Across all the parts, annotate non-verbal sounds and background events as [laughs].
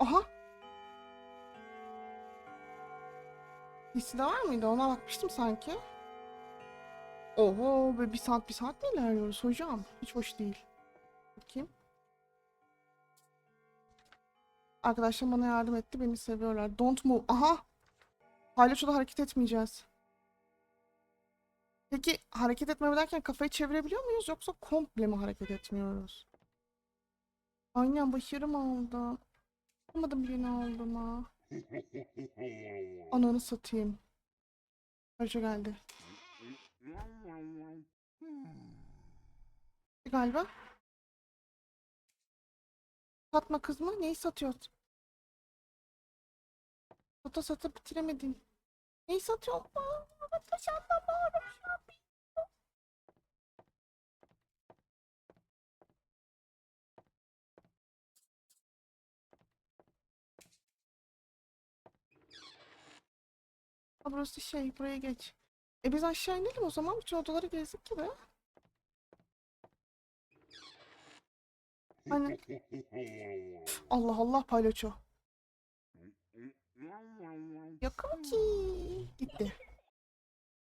Aha. Listede var mıydı? Ona bakmıştım sanki. Oho be bir saat bir saat mi ilerliyoruz hocam? Hiç hoş değil. Bakayım. Arkadaşlar bana yardım etti. Beni seviyorlar. Don't move. Aha. Palyaçoda hareket etmeyeceğiz. Peki hareket etmeme derken kafayı çevirebiliyor muyuz yoksa komple mi hareket etmiyoruz? Aynen başarım oldu. Olmadım yeni oldum ha. Ananı satayım. Hoca geldi. Galiba. Satma kız mı? Neyi satıyorsun? Sata sata bitiremedin. Neyi satıyorsun? Taş anlamıyorum Ha, burası şey, buraya geç. E biz aşağı inelim o zaman. Bütün odaları gezdik gibi. Aynen. [laughs] Allah Allah palyaço. Yakın ki. Gitti.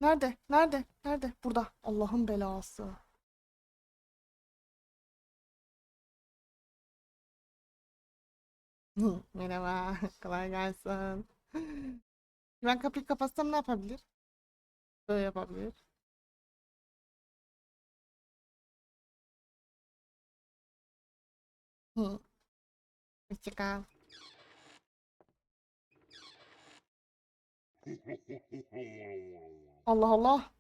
Nerede? Nerede? Nerede? Burada. Allah'ın belası. Merhaba. [laughs] Kolay gelsin. Ben kapıyı kapatsam ne yapabilir? Böyle yapabilir. Hı. Hoşçakal. [laughs] Allah Allah.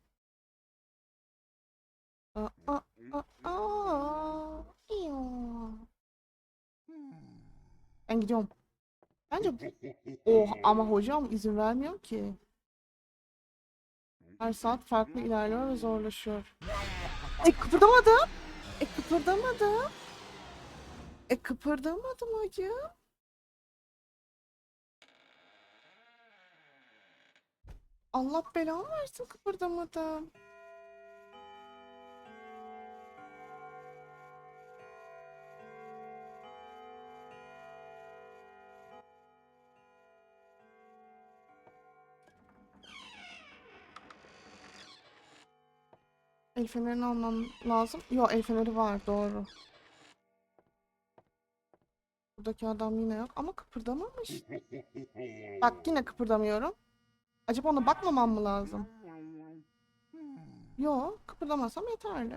Aa, aa, aa, aa. İyo. Ben gidiyorum. Bence Oh ama hocam izin vermiyor ki. Her saat farklı ilerliyor ve zorlaşıyor. E kıpırdamadım. E kıpırdamadım. E kıpırdamadım hocam. Allah belamı versin kıpırdamadım. El fenerini almam lazım. Yok el feneri var doğru. Buradaki adam yine yok ama kıpırdamamış. Bak yine kıpırdamıyorum. Acaba ona bakmamam mı lazım? Yok kıpırdamasam yeterli.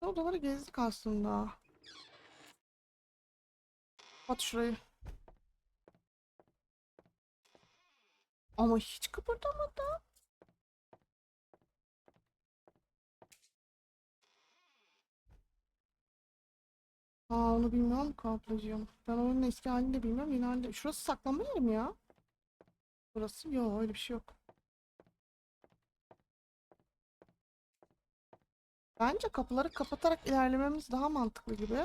Odaları gezdik aslında. Kapat şurayı. Ama hiç kıpırdamadı. Aa onu bilmiyorum ki ablacığım. Ben oyunun eski halini de bilmiyorum. Yeni halini. Şurası saklanma yeri mi ya? Burası yok öyle bir şey yok. Bence kapıları kapatarak ilerlememiz daha mantıklı gibi.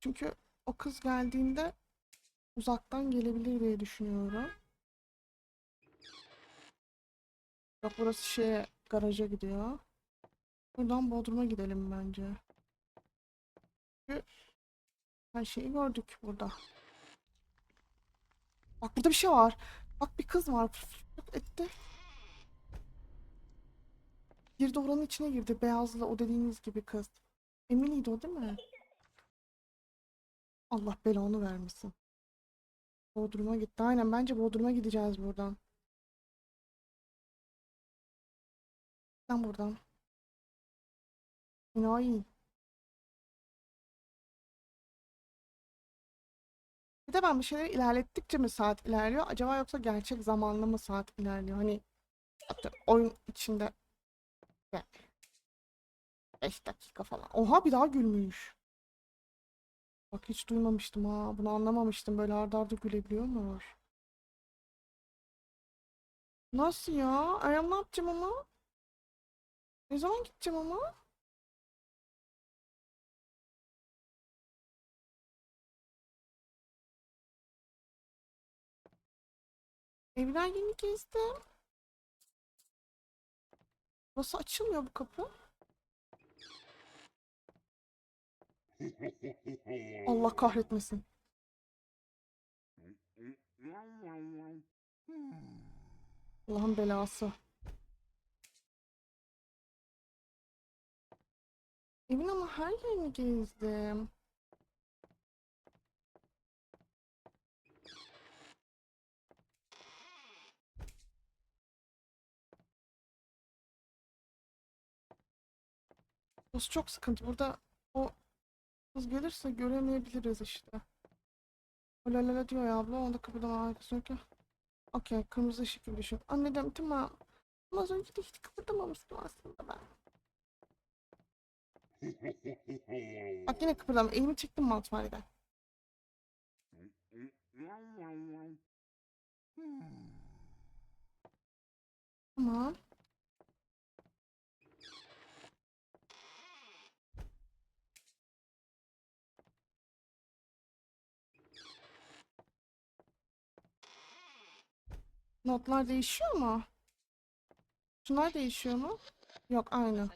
Çünkü o kız geldiğinde uzaktan gelebilir diye düşünüyorum. Yok burası şeye garaja gidiyor. Buradan Bodrum'a gidelim bence. Çünkü her şeyi gördük burada. Bak burada bir şey var. Bak bir kız var. Etti. Girdi oranın içine girdi. Beyazlı o dediğiniz gibi kız. Emine'ydi o değil mi? Allah belanı vermesin. Bodrum'a gitti. Aynen bence Bodrum'a gideceğiz buradan. Sen buradan. Enayi. Bir de ben bir şeyleri ilerlettikçe mi saat ilerliyor? Acaba yoksa gerçek zamanlı mı saat ilerliyor? Hani oyun içinde 5 dakika falan. Oha bir daha gülmüş. Bak hiç duymamıştım ha. Bunu anlamamıştım. Böyle arda arda gülebiliyormuş. Nasıl ya? Ayağım ne yapacağım ama? Ne zaman gideceğim ama? Evler yeni gezdim. Nasıl açılmıyor bu kapı? Allah kahretmesin. Allah'ın belası. Evin ama her yerini gezdim. Burası çok sıkıntı. Burada kız gelirse göremeyebiliriz işte. Öyle diyor ya abla. Onda kapıdan arkası yok ya. Okey. Kırmızı ışık gibi düşün. Anne dedim tamam. Ama az önce de hiç kıpırdamamıştım aslında ben. Bak yine kıpırdama. Elimi çektim Maltmariden. Tamam. Notlar değişiyor mu? Şunlar değişiyor mu? Yok aynı.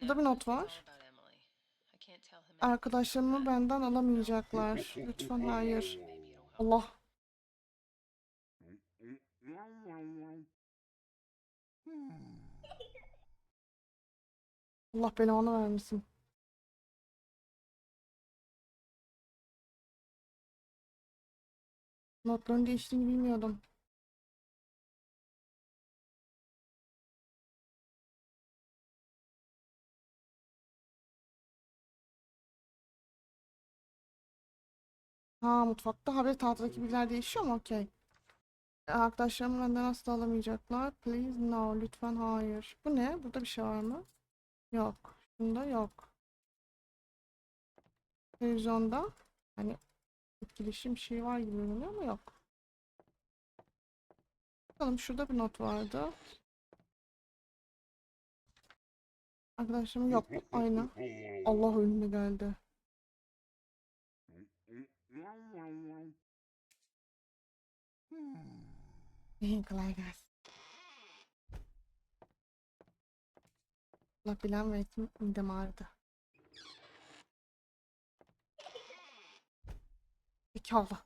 Burada bir not var. Arkadaşlarımı benden alamayacaklar. Lütfen hayır. Allah. Allah belanı vermesin. Notların değiştiğini bilmiyordum. Ha mutfakta haber tahtadaki bilgiler değişiyor mu? Okey. Arkadaşlarım benden asla alamayacaklar. Please no. Lütfen hayır. Bu ne? Burada bir şey var mı? Yok. Bunda yok. Televizyonda hani etkileşim şey var gibi görünüyor ama yok. Bakalım şurada bir not vardı. Arkadaşlarım yok. Aynı. Allah önüme geldi. İyi kolay gelsin. Allah bilen versin midem ağrıdı. Pekala.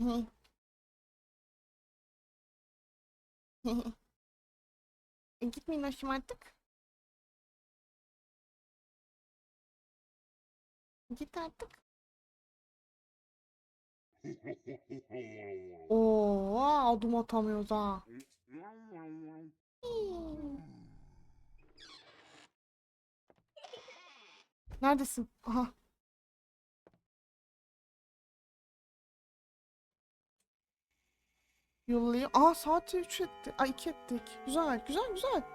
Hı. E, Gitmeyin hoşum artık. Git artık. [laughs] Oo, adım atamıyoruz ha. [laughs] Neredesin? Aha. Yollayayım. Aa saat 3 etti. Ay 2 ettik. Güzel, güzel, güzel.